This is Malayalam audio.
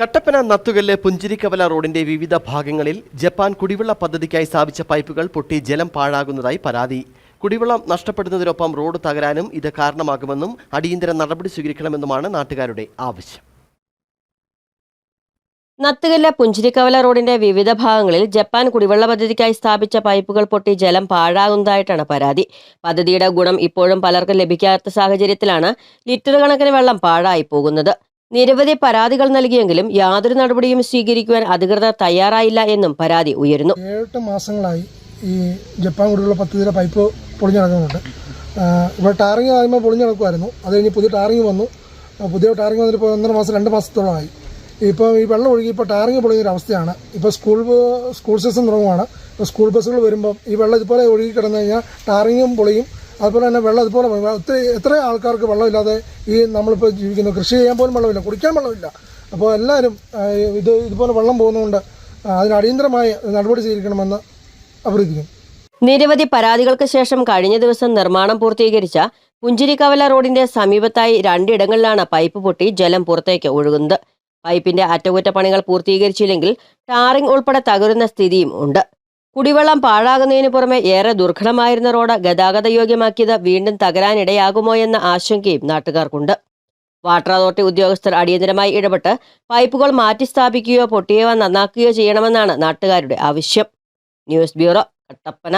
കട്ടപ്പന നത്തുകല്ല് പുഞ്ചിരിക്കവല റോഡിന്റെ വിവിധ ഭാഗങ്ങളിൽ ജപ്പാൻ കുടിവെള്ള പദ്ധതിക്കായി സ്ഥാപിച്ച പൈപ്പുകൾ പൊട്ടി ജലം പാഴാകുന്നതായി പരാതി. കുടിവെള്ളം നഷ്ടപ്പെടുന്നതിനൊപ്പം റോഡ് തകരാനും ഇത് കാരണമാകുമെന്നും അടിയന്തര നടപടി സ്വീകരിക്കണമെന്നുമാണ് നാട്ടുകാരുടെ ആവശ്യം. നത്തുകല്ല പുഞ്ചിരിക്കവല റോഡിന്റെ വിവിധ ഭാഗങ്ങളിൽ ജപ്പാൻ കുടിവെള്ള പദ്ധതിക്കായി സ്ഥാപിച്ച പൈപ്പുകൾ പൊട്ടി ജലം പാഴാകുന്നതായിട്ടാണ് പരാതി. പദ്ധതിയുടെ ഗുണം ഇപ്പോഴും പലർക്കും ലഭിക്കാത്ത സാഹചര്യത്തിലാണ് ലിറ്റർ കണക്കിന് വെള്ളം പാഴായി പോകുന്നത്. നിരവധി പരാതികൾ നൽകിയെങ്കിലും യാതൊരു നടപടിയും സ്വീകരിക്കുവാൻ അധികൃതർ തയ്യാറായില്ല എന്നും പരാതി ഉയരുന്നു. ഏഴെട്ട് മാസങ്ങളായി ഈ ജപ്പാൻ കുടിവെള്ള പദ്ധതിയിലെ പൈപ്പ് പൊളിഞ്ഞു നടക്കുന്നുണ്ട്. ഇവിടെ ടാറിങ് ആദ്യമേ പൊളിഞ്ഞു കിടക്കുമായിരുന്നു അത് കഴിഞ്ഞ് പുതിയ ടാറിങ് വന്നു. പുതിയ ടാറിങ് വന്നിട്ട് ഒന്നര മാസം രണ്ട് മാസത്തോളമായി. ഇപ്പോൾ ഈ വെള്ളം ഒഴുകി ഇപ്പോൾ ടാറിങ് പൊളിഞ്ഞൊരു അവസ്ഥയാണ് ഇപ്പോൾ സ്കൂൾ സ്കൂൾ സീസൺ തുടങ്ങുവാണ്. ഇപ്പോൾ സ്കൂൾ ബസ്സുകൾ വരുമ്പോൾ ഈ വെള്ളം ഇതുപോലെ ഒഴുകി കിടന്നു കഴിഞ്ഞാൽ ടാറിങ്ങും പൊളിയും. അതുപോലെ തന്നെ വെള്ളം ഇതുപോലെ ഒത്തിരി എത്ര ആൾക്കാർക്ക് വെള്ളമില്ലാതെ ഈ നമ്മളിപ്പോൾ ജീവിക്കുന്നു? കൃഷി ചെയ്യാൻ പോലും വെള്ളമില്ല കുടിക്കാൻ വെള്ളമില്ല. അപ്പോൾ എല്ലാവരും ഇത് ഇതുപോലെ വെള്ളം പോകുന്നതുകൊണ്ട് അതിന് അടിയന്തരമായ നടപടി സ്വീകരിക്കണമെന്ന് അഭ്യർത്ഥിക്കുന്നു. നിരവധി പരാതികൾക്ക് ശേഷം കഴിഞ്ഞ ദിവസം നിർമ്മാണം പൂർത്തീകരിച്ച പുഞ്ചിരിക്കവല റോഡിന്റെ സമീപത്തായി രണ്ടിടങ്ങളിലാണ് പൈപ്പ് പൊട്ടി ജലം പുറത്തേക്ക് ഒഴുകുന്നത്. പൈപ്പിന്റെ അറ്റകുറ്റപ്പണികൾ പൂർത്തീകരിച്ചില്ലെങ്കിൽ ടാറിംഗ് ഉൾപ്പെടെ തകരുന്ന സ്ഥിതിയും ഉണ്ട്. കുടിവെള്ളം പാഴാകുന്നതിന് പുറമെ ഏറെ ദുർഘടമായിരുന്ന റോഡ് ഗതാഗത യോഗ്യമാക്കിയത് വീണ്ടും തകരാനിടയാകുമോ എന്ന ആശങ്കയും നാട്ടുകാർക്കുണ്ട്. വാട്ടർ അതോറിറ്റി ഉദ്യോഗസ്ഥർ അടിയന്തരമായി ഇടപെട്ട് പൈപ്പുകൾ മാറ്റി സ്ഥാപിക്കുകയോ പൊട്ടിയവ നന്നാക്കുകയോ ചെയ്യണമെന്നാണ് നാട്ടുകാരുടെ ആവശ്യം. News bureau Kattappana.